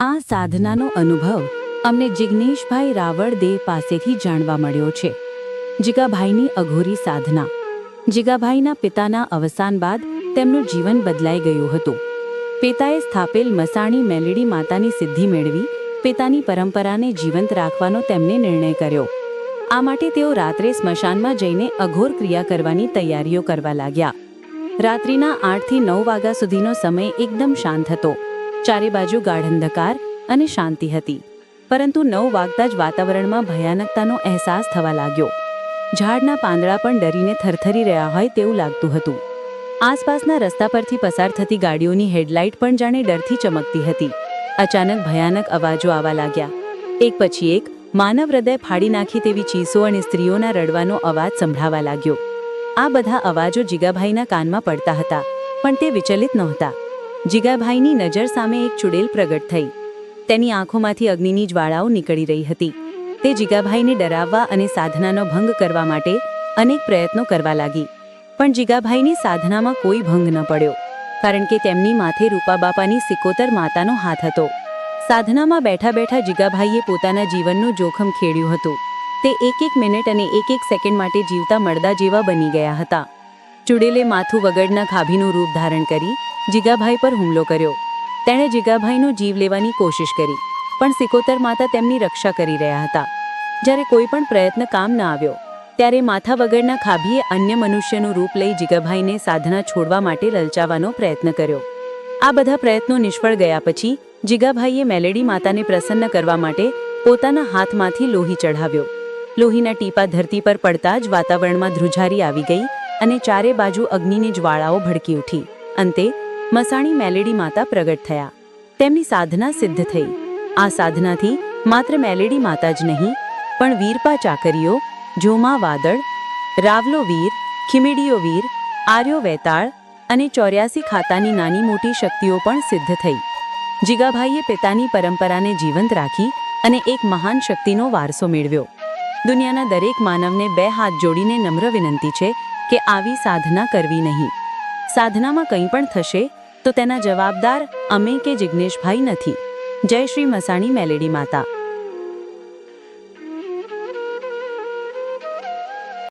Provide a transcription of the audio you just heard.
આ સાધનાનો અનુભવ અમને જિજ્ઞેશભાઈ રાવળ દે પાસેથી જાણવા મળ્યો છે. જીગાભાઈની અઘોરી સાધના. જીગાભાઈના પિતાના અવસાન બાદ તેમનું જીવન બદલાઈ ગયું હતું. પિતાએ સ્થાપેલ મસાણી મેલેડી માતાની સિદ્ધિ મેળવી, પિતાની પરંપરાને જીવંત રાખવાનો તેમને નિર્ણય કર્યો. આ માટે તેઓ રાત્રે સ્મશાનમાં જઈને અઘોર ક્રિયા કરવાની તૈયારીઓ કરવા લાગ્યા. રાત્રિના આઠથી નવ વાગ્યા સુધીનો સમય એકદમ શાંત હતો. ચારે બાજુ ગાઢ અંધકાર અને શાંતિ હતી. પરંતુ નવ વાગતા જ વાતાવરણમાં ભયાનકતાનો અહેસાસ થવા લાગ્યો. ઝાડના પાંદડા પણ ડરીને થરથરી રહ્યા હોય તેવું લાગતું હતું. આસપાસના રસ્તા પરથી પસાર થતી ગાડીઓની હેડલાઇટ પણ જાણે ડરથી ચમકતી હતી. અચાનક ભયાનક અવાજો આવવા લાગ્યા. એક પછી એક માનવ હૃદય ફાડી નાખી તેવી ચીસો અને સ્ત્રીઓના રડવાનો અવાજ સંભળાવા લાગ્યો. આ બધા અવાજો જીગાભાઈના કાનમાં પડતા હતા, પણ તે વિચલિત નહોતા. જીગાભાઈની નજર સામે એક ચુડેલ પ્રગટ થઈ. તેની આંખોમાંથી અગ્નિની જ્વાળાઓ નીકળી રહી હતી. તે જીગાભાઈને ડરાવવા અને સાધનાનો ભંગ કરવા માટે અનેક પ્રયત્નો કરવા લાગી. પણ જીગાભાઈની સાધનામાં કોઈ ભંગ ન પડ્યો, કારણ કે તેમની માથે રૂપાબાપાની સિકોતર માતાનો હાથ હતો. સાધનામાં બેઠા બેઠા જીગાભાઈએ પોતાના જીવનનું જોખમ ખેડ્યું હતું. તે એક એક મિનિટ અને એક એક સેકન્ડ માટે જીવતા મળદા જેવા બની ગયા હતા. ચુડેલે માથું વગરના ખાભીનું રૂપ ધારણ કરી જીગાભાઈ પર હુમલો કર્યો. તેણે જીગાભાઈનો જીવ લેવાની કોશિશ કરી, પણ સિકોતર માતા તેમની રક્ષા કરી રહ્યા હતા. જ્યારે કોઈ પણ પ્રયત્ન કામ ન આવ્યો, ત્યારે માથા વગરના ખાભીએ અન્ય મનુષ્યનું રૂપ લઈ જીગાભાઈને સાધના છોડવા માટે લલચાવવાનો પ્રયત્ન કર્યો. આ બધા પ્રયત્નો નિષ્ફળ ગયા પછી જીગાભાઈએ મેલેડી માતાને પ્રસન્ન કરવા માટે પોતાના હાથમાંથી લોહી ચઢાવ્યો. લોહીના ટીપા ધરતી પર પડતા જ વાતાવરણમાં ધ્રુજારી આવી ગઈ અને ચારે બાજુ અગ્નિની જ્વાળાઓ ભડકી ઉઠી. અંતે મસાણી મેલેડી માતા પ્રગટ થયા. તેમની સાધના સિદ્ધ થઈ. આ સાધનાથી માત્ર મેલેડી માતા જ નહીં, પણ વીરપા ચાકરીઓ, જોમા વાદળ, રાવલો વીર, ખીમેડીઓ વીર, આર્યો વેતાળ અને ચોર્યાસી ખાતાની નાની મોટી શક્તિઓ પણ સિદ્ધ થઈ. જીગાભાઈએ પિતાની પરંપરાને જીવંત રાખી અને એક મહાન શક્તિનો વારસો મેળવ્યો. દુનિયાના દરેક માનવને બે હાથ જોડીને નમ્ર વિનંતી છે કે આવી સાધના કરવી નહીં. સાધનામાં કંઈ પણ થશે, તો તેના જવાબદાર અમે કે જિજ્ઞેશભાઈ નથી. જય શ્રી મસાણી મેલેડી માતા.